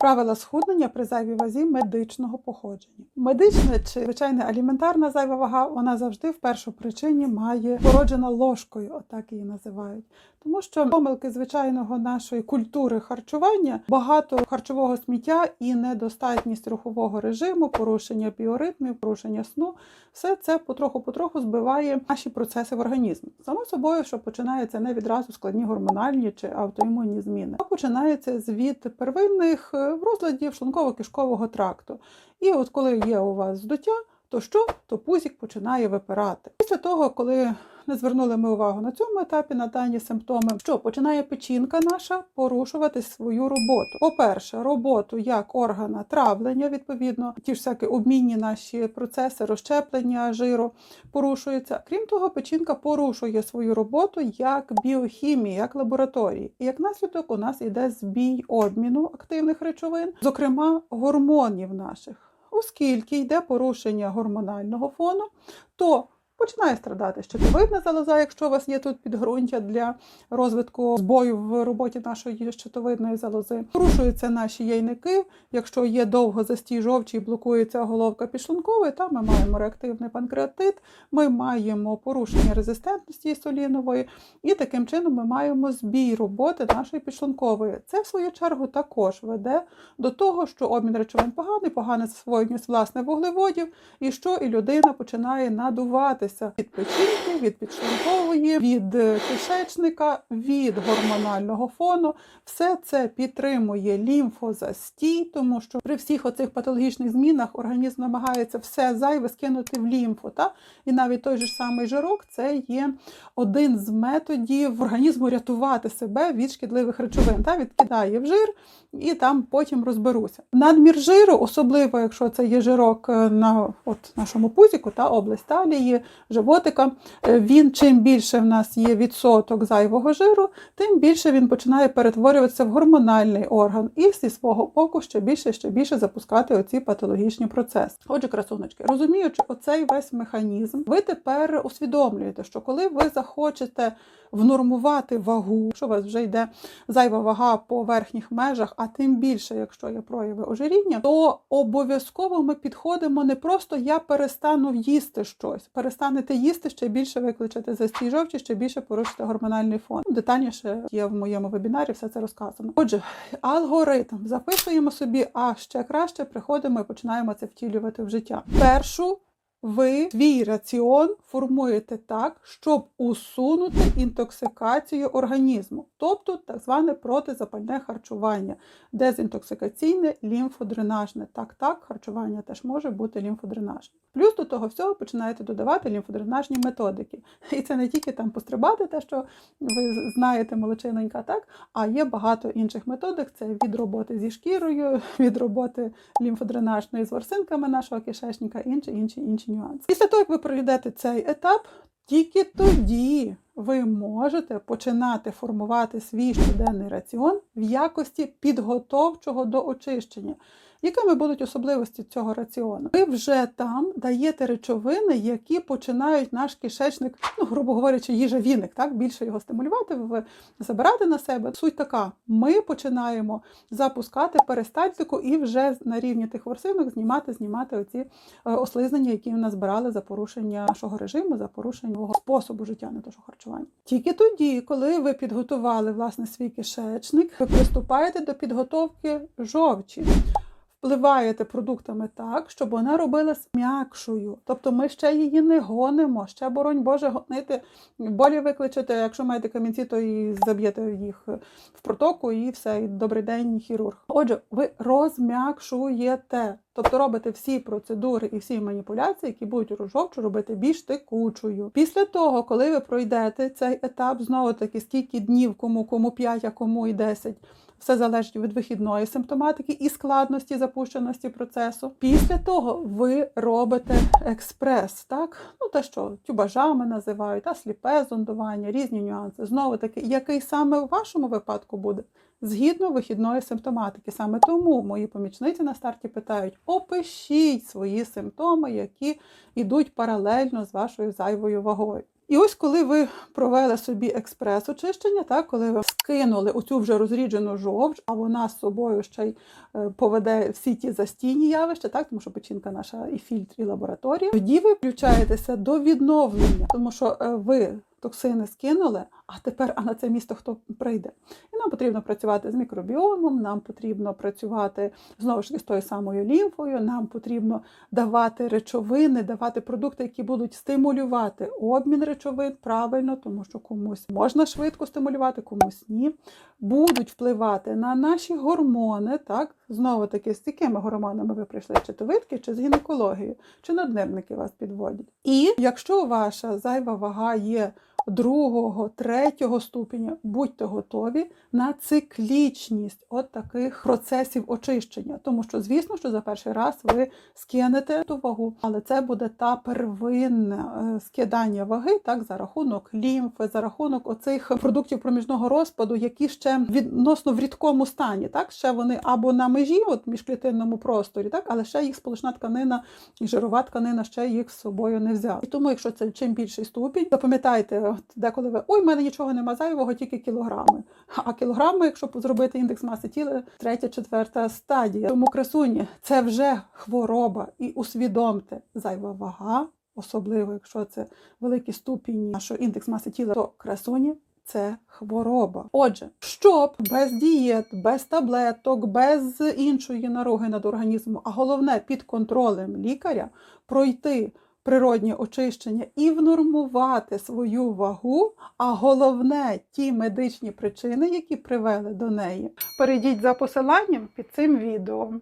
Правила схуднення при зайвій вазі медичного походження. Медична чи звичайна аліментарна зайва вага, вона завжди в першу причині має породжена ложкою, отак її називають. Тому що помилки звичайного нашої культури харчування, багато харчового сміття і недостатність рухового режиму, порушення біоритмів, порушення сну, все це потроху-потроху збиває наші процеси в організмі. Само собою, що починається не відразу складні гормональні чи автоімунні зміни, а починається звід первинних е, розладів шлунково-кишкового тракту. І от коли є у вас здуття, то що? То пузік починає випирати. Після того, коли не звернули ми увагу на цьому етапі на дані симптоми, що починає печінка наша порушувати свою роботу. По-перше, роботу як органа травлення, відповідно, ті ж всякі обмінні наші процеси, розщеплення жиру порушуються. Крім того, печінка порушує свою роботу як біохімії, як лабораторії. І як наслідок у нас іде збій обміну активних речовин, зокрема гормонів наших. Оскільки йде порушення гормонального фону, то починає страдати щитовидна залоза, якщо у вас є тут підґрунтя для розвитку збою в роботі нашої щитовидної залози. Порушуються наші яйники. Якщо є довго застій жовчі і блокується головка підшлункової, там ми маємо реактивний панкреатит, ми маємо порушення резистентності інсулінової, і таким чином ми маємо збій роботи нашої підшлункової. Це, в свою чергу, також веде до того, що обмін речовин поганий, погане засвоєння власне вуглеводів, і що і людина починає надуватися від печінки, від підшлункової, від е, кишечника, від гормонального фону. Все це підтримує лімфозастій, тому що при всіх оцих патологічних змінах організм намагається все зайве скинути в лімфу. Та? І навіть той же самий жирок це є один з методів організму рятувати себе від шкідливих речовин. Та? Відкидає в жир і там потім розберуся. Надмір жиру, особливо якщо це є жирок е, на от нашому пузіку та область талії, животика, е, він чим більше в нас є відсоток зайвого жиру, тим більше він починає перетворюватися в гормональний орган і зі свого боку ще більше ще більше запускати оці патологічні процеси. Отже, красуночки, розуміючи оцей весь механізм, ви тепер усвідомлюєте, що коли ви захочете внормувати вагу, що у вас вже йде зайва вага по верхніх межах, а тим більше, якщо є прояви ожиріння, то обов'язково ми підходимо не просто я перестану їсти щось, перестанете їсти, ще більше викличете застій жовчі, ще більше порушите гормональний фон. Детальніше є в моєму вебінарі, все це розказано. Отже, алгоритм записуємо собі, а ще краще приходимо і починаємо це втілювати в життя. Першу ви свій раціон формуєте так, щоб усунути інтоксикацію організму, тобто так зване протизапальне харчування, дезінтоксикаційне лімфодренажне. Так, так, харчування теж може бути лімфодренажне. Плюс до того всього починаєте додавати лімфодренажні методики. І це не тільки там пострибати, те, що ви знаєте, молочинонька, так, а є багато інших методик. Це від роботи зі шкірою, від роботи лімфодренажної з ворсинками нашого кишечника, інші, інші, інші нюанси. Після того, як ви пройдете цей етап, тільки тоді ви можете починати формувати свій щоденний раціон в якості підготовчого до очищення. Якими будуть особливості цього раціону? Ви вже там даєте речовини, які починають наш кишечник, ну, грубо говорячи, їжавіник, так більше його стимулювати, забирати на себе. Суть така: ми починаємо запускати перистальтику і вже на рівні тих ворсинок знімати, знімати оці е, ослизнення, які в нас брали за порушення нашого режиму, за порушення свого способу життя, не то харчування. Тільки тоді, коли ви підготували власне свій кишечник, ви приступаєте до підготовки жовчі впливаєте продуктами так, щоб вона робилась м'якшою. Тобто ми ще її не гонимо, ще, боронь Боже, гонити, болі викличете, якщо маєте камінці, то і заб'єте їх в протоку і все, і добрий день, хірург. Отже, ви розм'якшуєте. Тобто робите всі процедури і всі маніпуляції, які будуть жовчу робити більш текучою. Після того, коли ви пройдете цей етап, знову таки скільки днів, кому кому 5, а кому і 10, все залежить від вихідної симптоматики і складності запущеності процесу. Після того ви робите експрес, так? Ну те, що тюбажами називають, а сліпе зондування, різні нюанси. Знову таки, який саме в вашому випадку буде? Згідно вихідної симптоматики. Саме тому мої помічниці на старті питають: опишіть свої симптоми, які йдуть паралельно з вашою зайвою вагою. І ось коли ви провели собі експрес-очищення, так, коли ви скинули оцю вже розріджену жовч, а вона з собою ще й е, поведе всі ті застійні явища, так, тому що печінка наша і фільтр, і лабораторія, тоді ви включаєтеся до відновлення, тому що е, ви токсини скинули, а тепер а на це місто хто прийде. І нам потрібно працювати з мікробіомом, нам потрібно працювати знову ж таки з тою самою лімфою, нам потрібно давати речовини, давати продукти, які будуть стимулювати обмін речовин правильно, тому що комусь можна швидко стимулювати, комусь ні. Будуть впливати на наші гормони, так знову таки, з якими гормонами ви прийшли, чи то витки, чи з гінекологією, чи наднирники вас підводять. І якщо ваша зайва вага є другого, третього ступеня, будьте готові на циклічність от таких процесів очищення. Тому що, звісно, що за перший раз ви скинете ту вагу, але це буде та первинне е, скидання ваги, так, за рахунок лімфи, за рахунок оцих продуктів проміжного розпаду, які ще відносно в рідкому стані, так, ще вони або на межі, от міжклітинному просторі, так, але ще їх сполучна тканина і жирова тканина ще їх з собою не взяла. І тому, якщо це чим більший ступінь, запам'ятайте, деколи ви ой, в мене нічого нема зайвого, тільки кілограми. А кілограми, якщо зробити індекс маси тіла, третя, четверта стадія. Тому красуні це вже хвороба. І усвідомте, зайва вага, особливо якщо це великий ступінь нашого індекс маси тіла, то красуні. Це хвороба. Отже, щоб без дієт, без таблеток, без іншої наруги над організмом, а головне під контролем лікаря пройти природнє очищення і внормувати свою вагу, а головне ті медичні причини, які привели до неї. Перейдіть за посиланням під цим відео.